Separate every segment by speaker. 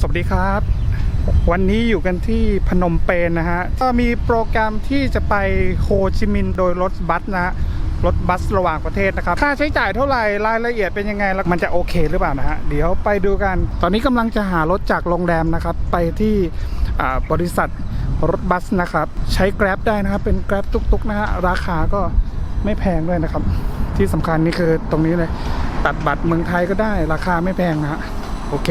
Speaker 1: สวัสดีครับ วันนี้อยู่กันที่พนมเปญนะฮะก็มีโปรแกรมที่จะไปโฮจิมินห์โดยรถบัสนะฮะรถบัสระหว่างประเทศนะครับ ค่าใช้จ่ายเท่าไหร่รายละเอียดเป็นยังไงแล้วมันจะโอเคหรือเปล่านะฮะ เดี๋ยวไปดูกัน ตอนนี้กำลังจะหารถจากโรงแรมนะครับ ไปที่บริษัทรถบัสนะครับ ใช้ Grab ได้นะครับ เป็น Grab ตุกๆนะฮะ ราคาก็ไม่แพงด้วยนะครับ ที่สำคัญนี่คือตรงนี้เลย ตัดบัตรเมืองไทยก็ได้ ราคาไม่แพงนะฮะ โอเค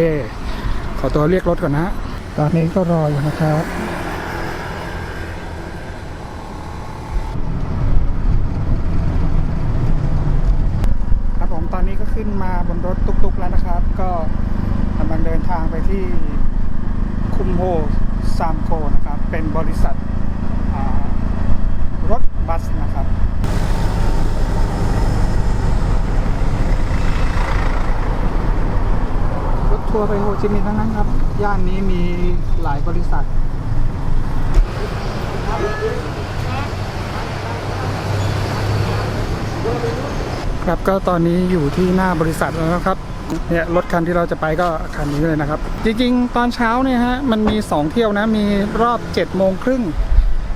Speaker 1: ขอตัวเรียกรถก่อนนะ ตอนนี้ก็รออยู่นะครับครับผมตอนนี้ก็ขึ้นมาบนรถตุกๆแล้วนะครับ ก็กำลังเดินทางไปที่คุมโฮซามโกนะครับ เป็นบริษัทอ่ารถบัสนะครับ รถ ทัวร์ไปโฮจิมินห์ทั้งนั้นครับ ย่านนี้มีหลายบริษัทครับก็ตอนนี้อยู่ที่หน้าบริษัทแล้วนะครับเนี่ยรถคันที่เราจะไปก็คันนี้เลยนะครับ จริงๆ ตอนเช้าเนี่ยฮะมันมี 2 เที่ยวนะมีรอบ7โมงครึ่ง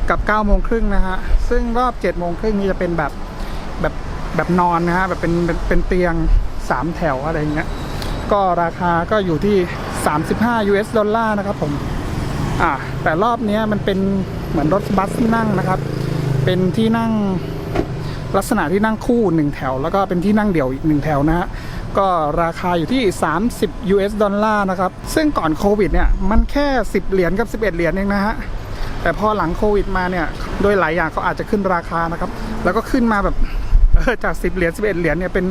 Speaker 1: กับ9โมงครึ่งนะฮะซึ่งรอบ7โมงครึ่งนี่จะเป็นแบบแบบแบบนอนนะฮะแบบเป็นเป็นเตียง 3 แถวอะไรอย่างเงี้ย ก็ราคาก็อยู่ที่ 35 US ดอลลาร์นะครับผมอ่าแต่รอบนี้มันเป็นเหมือนรถบัสที่นั่งนะครับ เป็นที่นั่งลักษณะที่นั่งคู่หนึ่งแถว แล้วก็เป็นที่นั่งเดี่ยวอีกหนึ่งแถวนะฮะก็ราคาอยู่ที่ 30 US ดอลลาร์นะครับ ซึ่งก่อนโควิดเนี่ย มันแค่ 10 เหรียญกับ 11 เหรียญเองนะฮะ แต่พอหลังโควิดมาเนี่ย โดยหลายอย่างเขาอาจจะขึ้นราคานะครับ แล้วก็ขึ้นมาแบบจาก 10 เหรียญ 11 เหรียญเนี่ย เป็น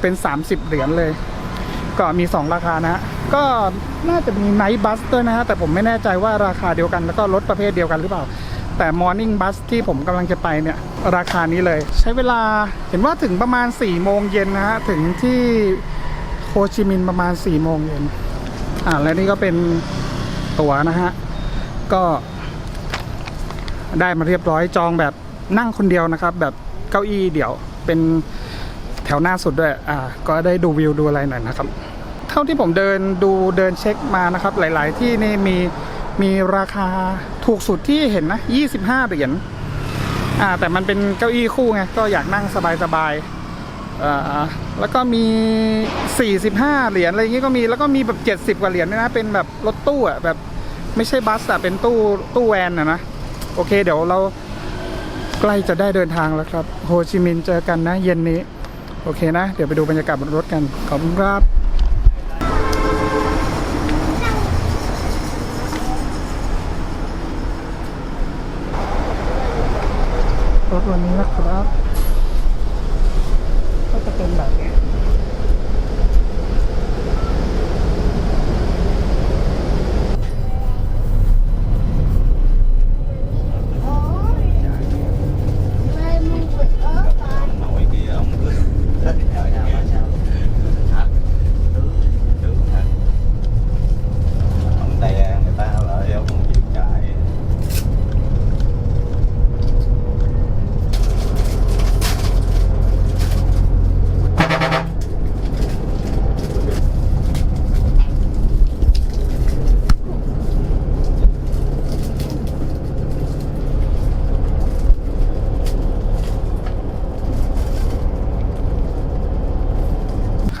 Speaker 1: เป็น 30 เหรียญเลย ก็มี 2 ราคานะฮะก็น่าจะมีไนท์บัสด้วยนะฮะแต่ผมไม่แน่ใจว่าราคาเดียวกันแล้วก็รถประเภทเดียวกันหรือเปล่า แต่มอร์นิ่งบัสที่ผมกำลังจะไปเนี่ย ราคานี้เลย ใช้เวลาเห็นว่าถึงประมาณ4โมงเย็นนะฮะถึงที่โฮจิมินประมาณ4โมงเย็นอ่าและนี่ก็เป็นตั๋วนะฮะก็ได้มาเรียบร้อยจองแบบนั่งคนเดียวนะครับ แบบเก้าอี้เดี่ยวเป็นแถวหน้าสุดด้วย อ่า ก็ได้ดูวิวดูอะไรหน่อยนะครับ เท่าที่ผมเดินดูเดินเช็คมานะครับ หลาย ๆ ที่นี่มีมีราคาถูกสุดที่เห็นนะ 25 เหรียญอ่าแต่มันเป็นเก้าอี้คู่ไงก็อยากนั่งสบายๆอ่าแล้วก็มี 45 เหรียญอะไรอย่างงี้ก็มีแล้วก็มีแบบ 70 กว่าเหรียญด้วยนะ เป็นแบบรถตู้อะแบบไม่ใช่บัสอะเป็นตู้ตู้แวนอะนะ โอเค เดี๋ยวเราใกล้จะได้เดินทางแล้วครับ โฮจิมินห์เจอกันนะ เย็นนี้ โอเคนะ เดี๋ยวไปดูบรรยากาศบนรถกัน ขอบคุณครับ รถวันนี้นะครับ ก็จะเป็นแบบ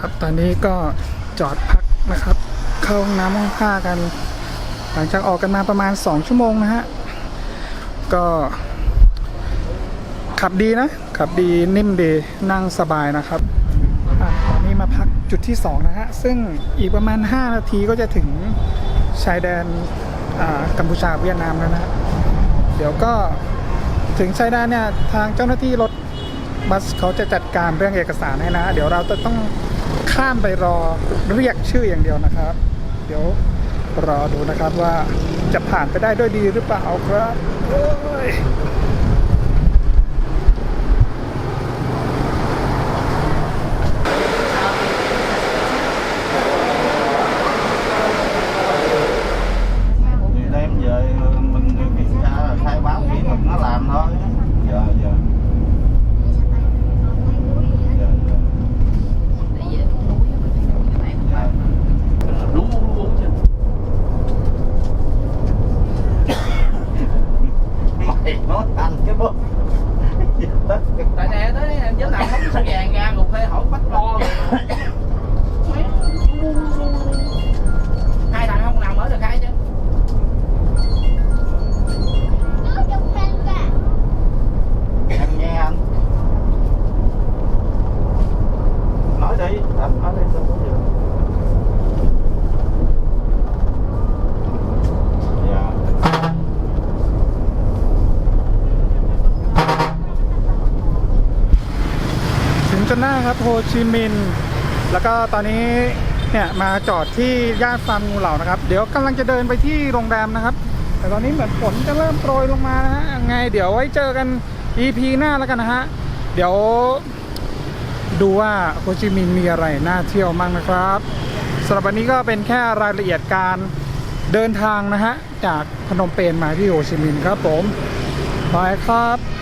Speaker 1: ครับ ตอนนี้ก็จอดพักนะครับ เข้าห้องน้ำห้องผ้ากัน หลังจากออกกันมาประมาณ 2 ชั่วโมงนะฮะ ก็ ขับดีนะ ขับดีนิ่มดีนั่งสบายนะครับอตอนนี้มาพักจุดที่ 2 นะฮะ ซึ่งอีกประมาณ 5 นาทีก็จะถึงชายแดนอ่ากัมพูชาเวียดนามแล้วนะ เดี๋ยวก็ถึงชายแดนเนี่ยทางเจ้าหน้าที่รถ บัสเขาจะจัดการเรื่องเอกสารให้นะ เดี๋ยวเราจะต้องข้ามไปรอเรียกชื่ออย่างเดียวนะครับ เดี๋ยวรอดูนะครับว่าจะผ่านไปได้ด้วยดีหรือเปล่าครับโอ้ย
Speaker 2: đem về นาครับ
Speaker 1: โฮจิมินห์แล้วก็ตอนนี้เนี่ยมาจอดที่ย่านฟาร์มงูเหล่านะครับ เดี๋ยวกำลังจะเดินไปที่โรงแรมนะครับ แต่ตอนนี้เหมือนฝนจะเริ่มโปรยลงมานะฮะยังไงเดี๋ยวไว้เจอกัน EP หน้าแล้วกันนะฮะเดี๋ยวดูว่าโฮจิมินห์มีอะไรน่าเที่ยวมั่งนะครับสำหรับวันนี้ก็เป็นแค่รายละเอียดการเดินทางนะฮะจากพนมเปญมาที่โฮจิมินห์ครับผมบายครับ